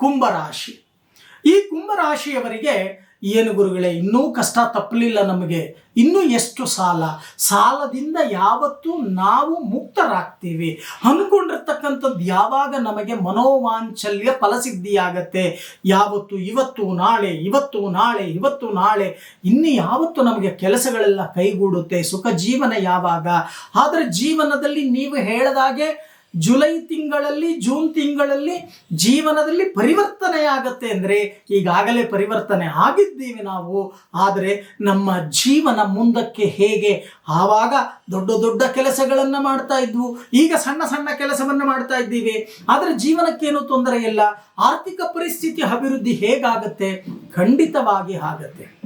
ಕುಂಭರಾಶಿ. ಈ ಕುಂಭರಾಶಿಯವರಿಗೆ, ಏನು ಗುರುಗಳೇ, ಇನ್ನೂ ಕಷ್ಟ ತಪ್ಪಲಿಲ್ಲ ನಮಗೆ. ಇನ್ನೂ ಎಷ್ಟು ಸಾಲ? ಸಾಲದಿಂದ ಯಾವತ್ತೂ ನಾವು ಮುಕ್ತರಾಗ್ತೀವಿ. ಅಂದ್ಕೊಂಡಿರ್ತಕ್ಕಂಥದ್ದು ಯಾವಾಗ ನಮಗೆ ಮನೋವಾಂಚಲ್ಯ ಫಲಸಿದ್ಧಿಯಾಗತ್ತೆ? ಯಾವತ್ತು, ಇವತ್ತು, ನಾಳೆ ಇವತ್ತು ನಾಳೆ ಇವತ್ತು, ನಾಳೆ. ಇನ್ನು ಯಾವತ್ತು ನಮಗೆ ಕೆಲಸಗಳೆಲ್ಲ ಕೈಗೂಡುತ್ತೆ? ಸುಖ ಜೀವನ ಯಾವಾಗ? ಆದರೆ ಜೀವನದಲ್ಲಿ ನೀವು ಹೇಳದಾಗೆ ಜುಲೈ ತಿಂಗಳಲ್ಲಿ, ಜೂನ್ ತಿಂಗಳಲ್ಲಿ ಜೀವನದಲ್ಲಿ ಪರಿವರ್ತನೆ ಆಗತ್ತೆ ಅಂದರೆ ಈಗಾಗಲೇ ಪರಿವರ್ತನೆ ಆಗಿದ್ದೀವಿ ನಾವು. ಆದರೆ ನಮ್ಮ ಜೀವನ ಮುಂದಕ್ಕೆ ಹೇಗೆ? ಆವಾಗ ದೊಡ್ಡ ದೊಡ್ಡ ಕೆಲಸಗಳನ್ನು ಮಾಡ್ತಾ ಇದ್ವು. ಈಗ ಸಣ್ಣ ಸಣ್ಣ ಕೆಲಸವನ್ನು ಮಾಡ್ತಾ ಇದ್ದೀವಿ. ಆದರೆ ಜೀವನಕ್ಕೇನು ತೊಂದರೆ ಇಲ್ಲ. ಆರ್ಥಿಕ ಪರಿಸ್ಥಿತಿ ಅಭಿವೃದ್ಧಿ ಹೇಗಾಗತ್ತೆ? ಖಂಡಿತವಾಗಿ ಆಗತ್ತೆ.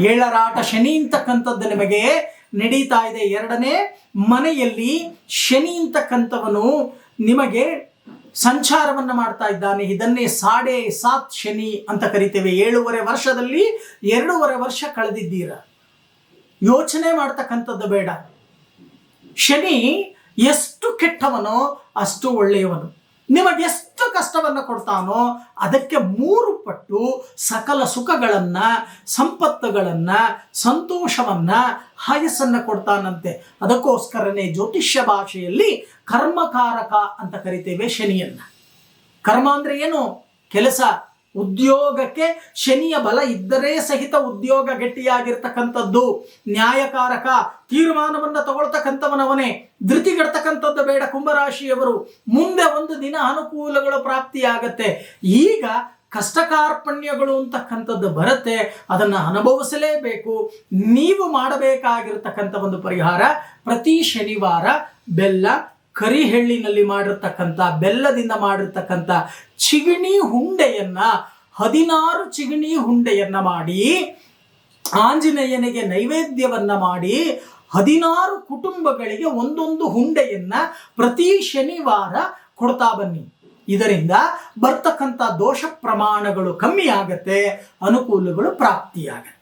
ಏಳರಾಟ ಶನಿ ಅಂತಕ್ಕಂಥದ್ದು ನಿಮಗೆ ನಡೀತಾ ಇದೆ. ಎರಡನೇ ಮನೆಯಲ್ಲಿ ಶನಿ ಅಂತಕ್ಕಂಥವನು ನಿಮಗೆ ಸಂಚಾರವನ್ನು ಮಾಡ್ತಾ ಇದ್ದಾನೆ. ಇದನ್ನೇ ಸಾಡೆ ಸಾತ್ ಶನಿ ಅಂತ ಕರಿತೇವೆ. ಏಳೂವರೆ ವರ್ಷದಲ್ಲಿ ಎರಡೂವರೆ ವರ್ಷ ಕಳೆದಿದ್ದೀರ. ಯೋಚನೆ ಮಾಡ್ತಕ್ಕಂಥದ್ದು ಬೇಡ. ಶನಿ ಎಷ್ಟು ಕೆಟ್ಟವನೋ ಅಷ್ಟು ಒಳ್ಳೆಯವನು. ನಿಮಗೆ ಎಷ್ಟು ಕಷ್ಟವನ್ನು ಕೊಡ್ತಾನೋ ಅದಕ್ಕೆ ಮೂರು ಪಟ್ಟು ಸಕಲ ಸುಖಗಳನ್ನ, ಸಂಪತ್ತುಗಳನ್ನ, ಸಂತೋಷವನ್ನ, ಹಾಯಸ್ಸನ್ನ ಕೊಡ್ತಾನಂತೆ. ಅದಕ್ಕೋಸ್ಕರನೇ ಜ್ಯೋತಿಷ್ಯ ಭಾಷೆಯಲ್ಲಿ ಕರ್ಮಕಾರಕ ಅಂತ ಕರಿತೇವೆ ಶನಿಯನ್ನ. ಕರ್ಮ ಅಂದ್ರೆ ಏನು? ಕೆಲಸ. ಉದ್ಯೋಗಕ್ಕೆ ಶನಿಯ ಬಲ ಇದ್ದರೆ ಸಹಿತ ಉದ್ಯೋಗ ಗಟ್ಟಿಯಾಗಿರ್ತಕ್ಕಂಥದ್ದು. ನ್ಯಾಯಕಾರಕ ತೀರ್ಮಾನವನ್ನ ತಗೊಳ್ತಕ್ಕಂಥವನವನೇ. ಧೃತಿಗೆಡ್ತಕ್ಕಂಥದ್ದು ಬೇಡ ಕುಂಭರಾಶಿಯವರು. ಮುಂದೆ ಒಂದು ದಿನ ಅನುಕೂಲಗಳು ಪ್ರಾಪ್ತಿಯಾಗತ್ತೆ. ಈಗ ಕಷ್ಟ ಕಾರ್ಪಣ್ಯಗಳು ಅಂತಕ್ಕಂಥದ್ದು ಬರುತ್ತೆ. ಅದನ್ನು ಅನುಭವಿಸಲೇಬೇಕು. ನೀವು ಮಾಡಬೇಕಾಗಿರ್ತಕ್ಕಂಥ ಒಂದು ಪರಿಹಾರ ಪ್ರತಿ ಶನಿವಾರ ಬೆಲ್ಲ ಕರಿಹೆಳ್ಳಿನಲ್ಲಿ ಮಾಡಿರ್ತಕ್ಕಂಥ, ಬೆಲ್ಲದಿಂದ ಮಾಡಿರ್ತಕ್ಕಂಥ ಚಿಗಣಿ ಹುಂಡೆಯನ್ನ, ಹದಿನಾರು ಚಿಗಣಿ ಹುಂಡೆಯನ್ನ ಮಾಡಿ, ಆಂಜನೇಯನಿಗೆ ನೈವೇದ್ಯವನ್ನ ಮಾಡಿ, ಹದಿನಾರು ಕುಟುಂಬಗಳಿಗೆ ಒಂದೊಂದು ಹುಂಡೆಯನ್ನ ಪ್ರತಿ ಶನಿವಾರ ಕೊಡ್ತಾ ಬನ್ನಿ. ಇದರಿಂದ ಬರ್ತಕ್ಕಂಥ ದೋಷ ಪ್ರಮಾಣಗಳು ಕಮ್ಮಿ ಆಗತ್ತೆ, ಅನುಕೂಲಗಳು ಪ್ರಾಪ್ತಿಯಾಗತ್ತೆ.